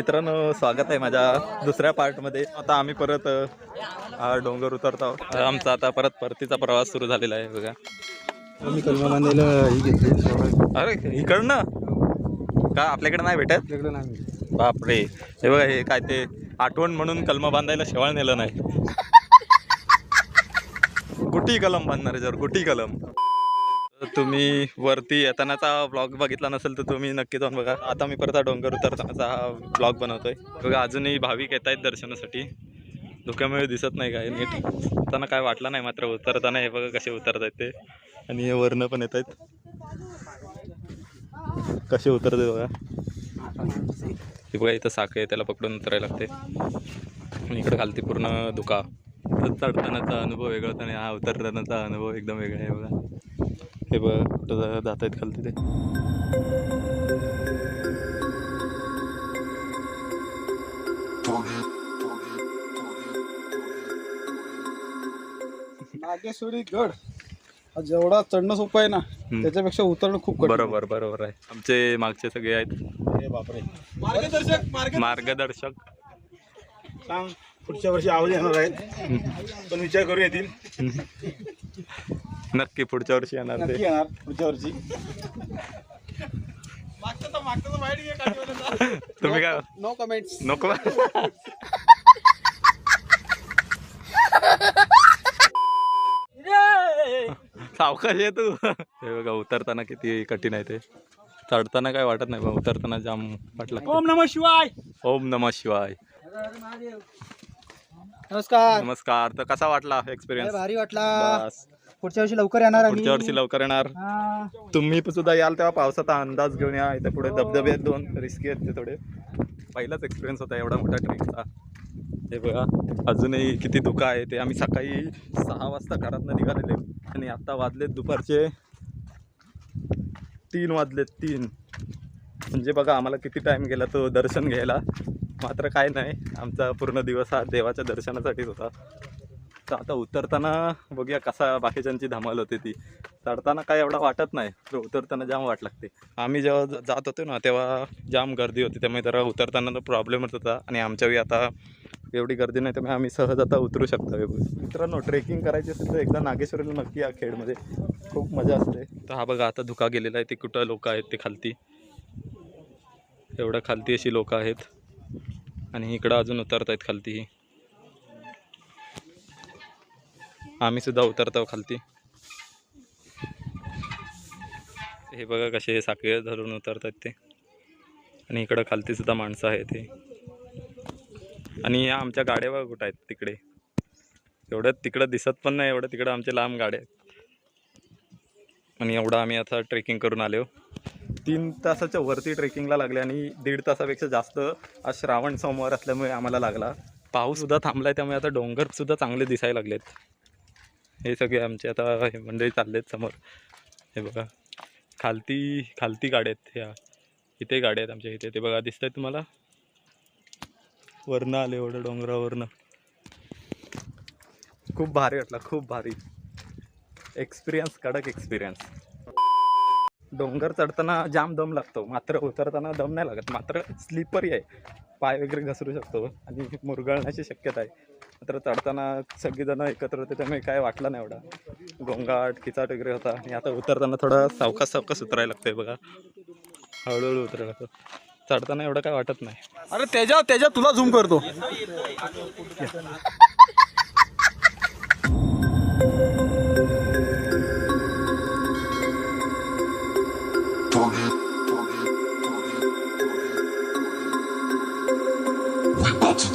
स्वागत आहे माझ्या दुसऱ्या पार्टमध्ये. आता आम्ही परत हा डोंगर उतरत आहोत. आमचा आता परत परतीचा प्रवास सुरू झालेला आहे बघा. मी कलमा बांधायला ही घेतली. अरे इकडनं? का आपल्याकडे नाही भेटत? आपल्याकडे नाही बापरे. हे बघा हे काय ते आठवण म्हणून कलम बांधायला शेवाळ नेलं नाही. गुटी कलम बांधणार जर गुटी कलम. तुम्ही वरती येतानाचा ब्लॉग बघितला नसेल तर तुम्ही नक्की जाऊन बघा. आता मी परत हा डोंगर उतरतानाचा हा ब्लॉग बनवतोय. बघा अजूनही भाविक येत आहेत दर्शनासाठी. धुक्यामुळे दिसत नाही काय नीट. त्यांना काय वाटलं नाही मात्र उतरताना हे बघा कसे उतरत आहेत ते. आणि हे वरणं पण येत आहेत. कसे उतरते बघा. हे बघा इथं साखर आहे त्याला पकडून उतरायला लागते. आणि इकडं खालती पूर्ण दुका चढतानाचा अनुभव वेगळा होता आणि हा उतरतानाचा अनुभव एकदम वेगळा आहे बघा. हे बघा कुठं जात आहेत खालती ते नागेश्वरी गड. हा जेवढा चढणं सोपं आहे ना त्याच्यापेक्षा उतरणं खूप कठीण बरोबर बरोबर आहे. आमचे मागचे सगळे आहेत. आहे बापरे. मार्गदर्शक मार्गदर्शक. सांग पुढच्या वर्षी आवाज येणार आहेत. पण विचार करू येतील. नक्की पुढच्या वर्षी येणार नक्की ते येणार पुढच्या वर्षी. तुम्ही काय? नो कमेंट्स नको. सावकाश आहे तू. हे बघा उतरताना किती कठीण आहे ते. चढताना काय वाटत नाही पण उतरताना जाम वाटलं ओम नम शिवाय. ओम नमः शिवाय. नमस्कार. नमस्कार तर कसा वाटला एक्सपिरियन्स भारी वाटला. बस. पुढच्या वर्षी लवकर येणार आम्ही पुढच्या वर्षी लवकर येणार. हा. तुम्ही पण सुद्धा याल तेव्हा पावसाचा अंदाज घेऊन या. इथे पुढे धबधबे आहेत दोन रिस्की आहेत ते थोडे. पहिलाच एक्सपिरियन्स होता एवढा मोठा ट्रेकचा हे बघा अजूनही किती धुका आहे ते. आम्ही सकाळी सहा वाजता घरातनं निघालेले. आणि आता वाजलेत दुपारचे तीन वाजलेत तीन. म्हणजे बघा आम्हाला किती टाईम गेला तो दर्शन घ्यायला. मात्र काय नाही आमचा पूर्ण दिवस हा देवाच्या दर्शनासाठीच होता. तर आता उतरताना बघूया कसा बाकीच्यांची धमाल होते ती. चढताना काय एवढा वाटत नाही तर उतरताना जाम वाट लागते. आम्ही जेव्हा ज- जात होतो ना तेव्हा जाम गर्दी होती त्यामुळे जरा उतरताना प्रॉब्लेमच होता आणि आमच्या वेळी आता एवढी गर्दी नाही त्यामुळे आम्ही सहज आता उतरू शकतो. मित्रांनो ट्रेकिंग करायची असेल तर एकदा नागेश्वरीला नक्की या खेडमध्ये. खूप मजा असते. तर हा बघा आता धुका गेलेला आहे ते कुठं लोक आहेत ते खालती. एवढ्या खालती अशी लोक आहेत. आणि इकडं अजून उतरत आहेत खालती. आम्हीसुद्धा आम्ही सुद्धा उतरतो खालती. हे बघा कसे साखळी धरून उतरतात ते. आणि इकडं खालती सुद्धा माणसं आहेत ते आणि या आमच्या गाड्या बघा कुठं आहेत तिकडे. एवढं तिकडं दिसत पण नाही एवढं तिकडं आमचे लांब गाड्या आहेत. आणि एवढं आम्ही आता ट्रेकिंग करून आलो. तीन तासाच्या वरती ट्रेकिंगला लागले आणि दीड तासापेक्षा जास्त आज श्रावण सोमवार असल्यामुळे आम्हाला लागला. पाऊससुद्धा थांबला आहे त्यामुळे आता डोंगरसुद्धा चांगले दिसायला लागलेत. हे सगळे आमचे आता हे मंडळी चाललेत समोर. हे बघा. खालती खालती गाड्या आहेत ह्या. इथे गाड्या आहेत आमच्या इथे. ते बघा दिसत आहेत तुम्हाला? वरनं आले एवढं डोंगरावरनं. खूप भारी वाटला खूप भारी. एक्सपिरियन्स कडक एक्सपिरियन्स डोंगर चढताना जाम दम लागतो. मात्र उतरताना दम नाही लागत. मात्र स्लिपरी आहे. पाय वगैरे घसरू शकतो. आणि मुरगळण्याची शक्यता आहे. मात्र चढताना सगळीजणं एकत्र होते त्यामुळे काय वाटलं नाही एवढा. गोंगाट किचाट वगैरे होता. आणि आता उतरताना थोडा सावकाश सावकाश उतरायला लागतंय बघा. हळूहळू उतरायला लागतं चढताना एवढं काय वाटत नाही. अरे त्याच्या त्याच्या तुला झूम करतो.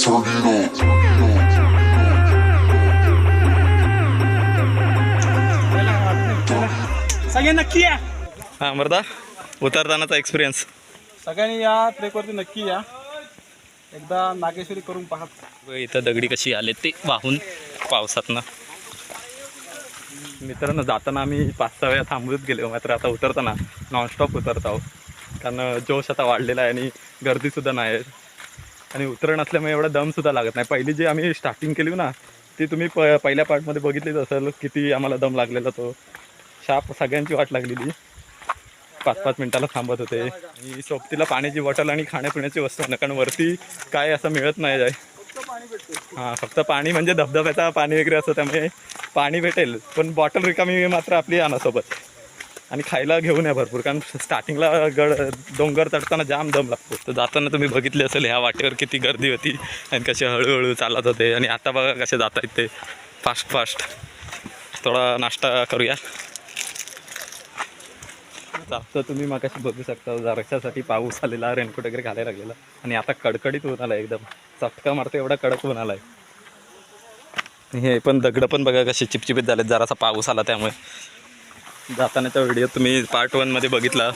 Turn it on. सगळे नक्की या. हां मर्दा उतरतानाचा एक्सपिरियन्स सगळ्यांनी या ट्रेकवरती नक्की या. एकदा नागेश्वरी करून पाहत. इथं दगडी कशी आले ते वाहून पावसातनं. मित्रांनो जाताना आम्ही पाच सहा वेळा थांबवत गेलो मात्र आता उतरताना नॉनस्टॉप उतरत आहोत. कारण जोश आता वाढलेला आहे आणि गर्दीसुद्धा नाही आहे. आणि उतरण असल्यामुळे एवढा दमसुद्धा लागत नाही. पहिली जी आम्ही स्टार्टिंग केली ना ती तुम्ही प पहिल्या पार्टमध्ये बघितलीच असेल किती आम्हाला दम लागलेला तो. साप सगळ्यांची वाट लागलेली. पाच पाच मिनिटाला थांबत होते. आणि सोबतीला पाण्याची बॉटल आणि खाण्यापिण्याची वस्तू आहे कारण वरती काय असं मिळत नाही जाय हां फक्त पाणी म्हणजे धबधब्याचा पाणी वगैरे असतं. त्यामुळे पाणी भेटेल. पण बॉटल रिकामी मात्र आपली आणा सोबत. आणि खायला घेऊन या भरपूर. कारण स्टार्टिंगला गड डोंगर चढताना जाम दम लागतो. तर जाताना तुम्ही बघितले असेल ह्या वाटेवर किती गर्दी होती. आणि कसे हळूहळू चालत होते. आणि आता बघा कसे जात आहेत ते. फास्ट फास्ट थोडा नाश्ता करूया. तर तुम्ही मागाशी बघू शकता जराशासाठी पाऊस आलेला रेनकोट वगैरे घालायला लागलेला. आणि आता कडकडीत होऊन आला एकदम. चटका मारतो एवढा कडक होण आला आहे हे पण दगडं पण बघा कसे चिपचिपीत झालेत जरासा पाऊस आला त्यामुळे. जातानाचा व्हिडिओ तुम्ही पार्ट वनमध्ये बघितला.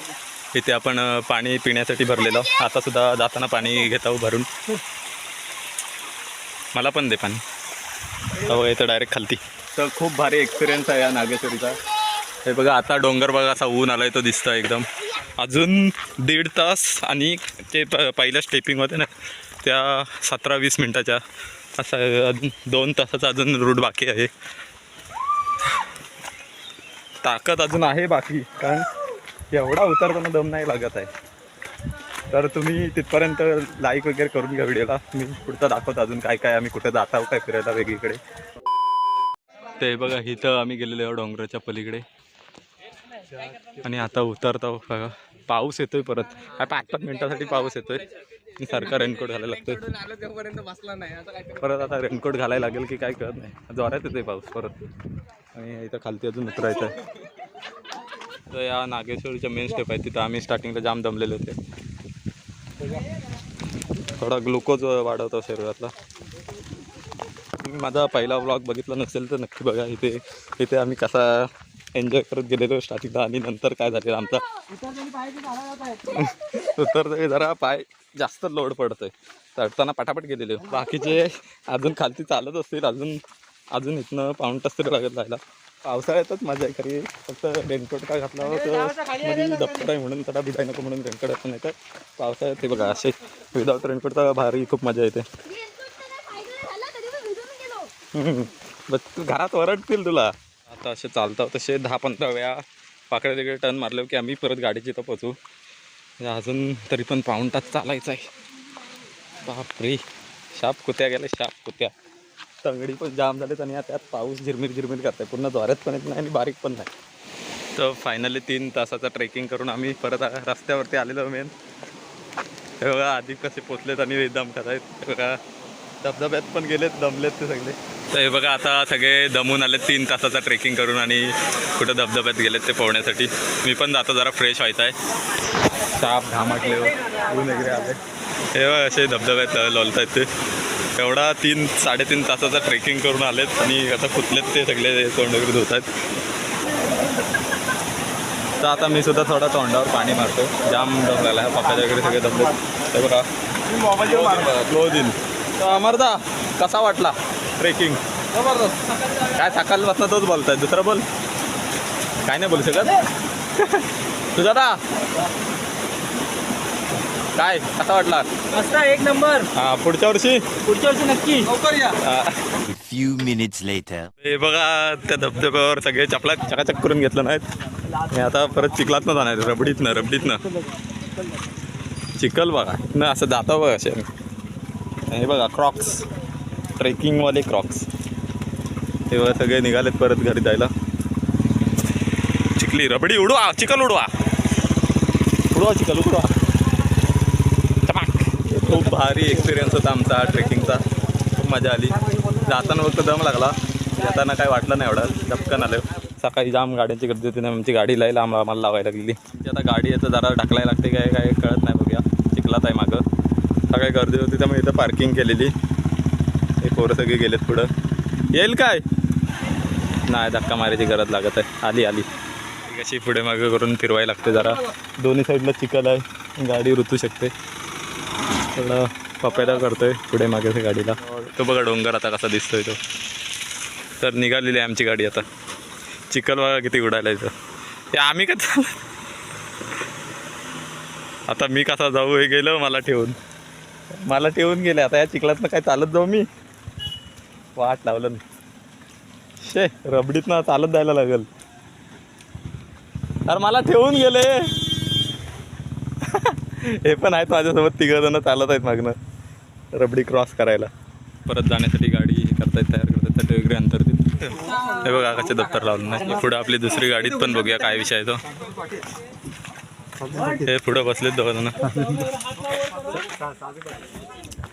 इथे आपण पाणी पिण्यासाठी भरलेलं आता सुद्धा जाताना पाणी घेत आहोत भरून. मला पण दे पाणी. हो इथं डायरेक्ट खालती. तर खूप भारी एक्सपिरियन्स आहे या नागेश्वरीचा. हे बघा आता डोंगर बघा असा ऊन आलाय तो दिसतो एकदम. अजून दीड तास आणि ते प पहिल्या स्टेपिंग होते ना त्या सतरा वीस मिनटाच्या असं अजून दोन तासाचा अजून रूट बाकी आहे. ताकद अजून आहे बाकी कारण एवढा उतरताना दम नाही लागत आहे. तर तुम्ही तिथपर्यंत लाईक वगैरे करून घ्या व्हिडिओला. मी पुढचं दाखवतो अजून काय काय आम्ही कुठे जात आहोत काय फिरायला वेगळीकडे. ते बघा इथं आम्ही गेलेलो आहोत डोंगराच्या पलीकडे. आणि आता उतरतो बघा. पाऊस येतोय परत. काय पाच पाच मिनिटासाठी पाऊस येतोय. सारखा रेनकोट घालायला लागतोय. परत आता रेनकोट घालायला लागेल की काय कळत नाही. जोरात येतोय पाऊस परत. आणि इथं खालती अजून उतरायचं आहे तर या नागेश्वरीच्या मेन स्टेप आहे तिथं आम्ही स्टार्टिंगला जाम दमलेले होते. थोडा ग्लुकोज वाढवतो शरीरातला. तुम्ही माझा पहिला ब्लॉग बघितला नसेल तर नक्की बघा. इथे इथे आम्ही कसा एन्जॉय करत गेलेलो स्टार्टिंगला आणि नंतर काय झालेलं आमचा? उतरतोय जरा पाय जास्त लोड पडतोय. चढताना पटापट गेलेले. बाकीचे अजून खालती चालत असतील अजून अजून इथनं पाऊण तास तरी लागत जायला पावसाळ्यातच मजा आहे खरी फक्त रेनकोट काय घातला होतं मध्ये दप्तर आहे म्हणून त्याला भिजाय नको म्हणून रेनकोट असं नाही तर पावसाळ्यात ते बघा. असे विदाऊट रेनकोटचा भारी खूप मजा येते. बस घरात ओरडतील तुला. आता असे चालतं. तसे दहा पंधरा वेळा पाकड्या तिकडे टर्न मारले की आम्ही परत गाडीची इथं पोचू म्हणजे अजून तरी पण पाऊण तास चालायचं आहे. बापरे. शाप कुत्या गेले शाप कुत्या. तंगडी पण जाम झालेत आणि त्यात पाऊस झिरमिर झिरमिर करताय. पूर्ण द्वारात पण येत नाही आणि बारीक पण नाही. तर फायनली तीन तासाचा ट्रेकिंग करून आम्ही परत रस्त्यावरती आलेलो मेन हे बघा आधी कसे पोचलेत आणि एकदम आहेत बघा धबधब्यात पण गेलेत दमलेत ते सगळे. तर हे बघा आता सगळे दमून आलेत तीन तासाचा ट्रेकिंग करून आणि कुठं धबधब्यात गेलेत ते पोहण्यासाठी. मी पण जातो जरा फ्रेश व्हायचं आहे साप घामाटले ऊन वगैरे आले हे बघा असे धबधब्यात लोलत आहेत ते. एवढा तीन साडेतीन तासाचा ट्रेकिंग करून आलेत आणि आता फुटलेत ते सगळे तोंड वगैरे धुत आहेत तर आता मी सुद्धा थोडा तोंडावर पाणी मारतो जाम दम आहे पप्पाचे वगैरे सगळे दमलेत. हे बघा. क्लोज इन अमरदा कसा वाटला? ट्रेकिंग काय सकाळ बसला तोच बोलताय दुसरा बोल. काय नाही बोलू शकत. तुझा ना काय कसा वाटला? मस्त एक नंबर. हा पुढच्या वर्षी? पुढच्या वर्षी नक्की. हा. A few minutes later. हे बघा त्या धबधब्यावर सगळे चपला चकाचक करून घेतलं नाहीत. आणि आता परत चिखलात ना जाणार रबडीत ना रबडीत ना चिखल बघा ना असं जाता बघा असे हे बघा क्रॉक्स ट्रेकिंगवाले क्रॉक्स हे बघा सगळे निघालेत परत घरी जायला. चिखली रबडी उडवा चिखल उडवा. उडवा चिखल उडवा. खूप भारी एक्सपिरियन्स होता आमचा ट्रेकिंगचा खूप मजा आली. जाताना फक्त दम लागला. येताना काय वाटलं नाही एवढं. धपकन आलं. सकाळी जाम गाड्यांची गर्दी होती ना आमची गाडी लई लांब आम्हाला लावायला लागलेली आता गाडी आता जरा ढकलायला लागते काय काय कळत नाही बघूया. चिखलात आहे मागं. आता काय गर्दी होती त्यामुळे इथं पार्किंग केलेली. हे पोरं सगळे गेलेत पुढं. येईल काय? नाही धक्का मारायची गरज लागत आहे. आली आली. कशी पुढे मागे करून फिरवायला लागते जरा. दोन्ही साईडला चिखल आहे. गाडी रुतू शकते. थोडा पपायला करतोय पुढे मागे गाडीला. तो बघा डोंगर आता कसा दिसतोय तो. तर निघालेली आहे आमची गाडी आता. चिखल बघा किती उडायला इथं. ते आम्ही कसं आता मी कसा जाऊ हे गेलो मला ठेवून. मला ठेवून गेले आता या चिखलातनं काय चालत जाऊ मी? वाट लावलं ना. शे रबडीतनं चालत जायला लागल. अरे मला ठेवून गेले. हे पण आहेत माझ्यासोबत तिघ जण चालत आहेत मागनं. रबडी क्रॉस करायला. परत जाण्यासाठी गाडी हे करतायत तयार करतायत त्या अंतर देत. हे बघ आकाशचे दप्तर लावलं नाही. पुढं आपली दुसरी गाडीत पण बघूया काय विषय आहे तो. हे पुढं बसलेत दोघ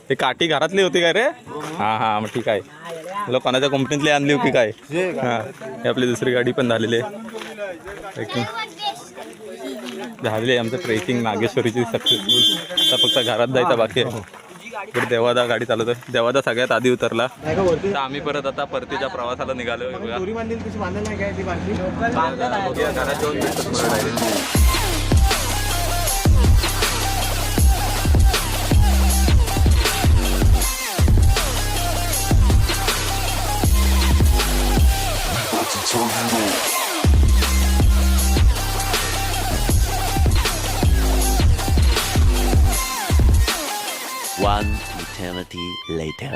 हे काठी घरातली होती काय रे? हां हां मग ठीक आहे. कोणाच्या कंपनीतली आणली होती काय? हां आपली दुसरी गाडी पण झालेली आहे. ट्रेकिंग झालेली आहे आमचं ट्रेकिंग नागेश्वरीची सक्सेसफुल आता फक्त घरात जायचं बाकी आहे. इकडे देवादा गाडी चालवत देवादा सगळ्यात आधी उतरला. तर आम्ही परत आता परतीच्या प्रवासाला निघालो घरात जाऊन One eternity later.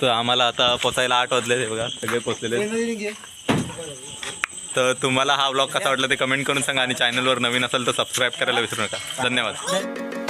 तर आम्हाला आता पोचायला आठ वाजले ते बघा सगळे पोचलेले तर तुम्हाला हा ब्लॉग कसा वाटला ते कमेंट करून सांगा आणि चॅनलवर नवीन असेल तर सबस्क्राईब करायला विसरू नका. धन्यवाद.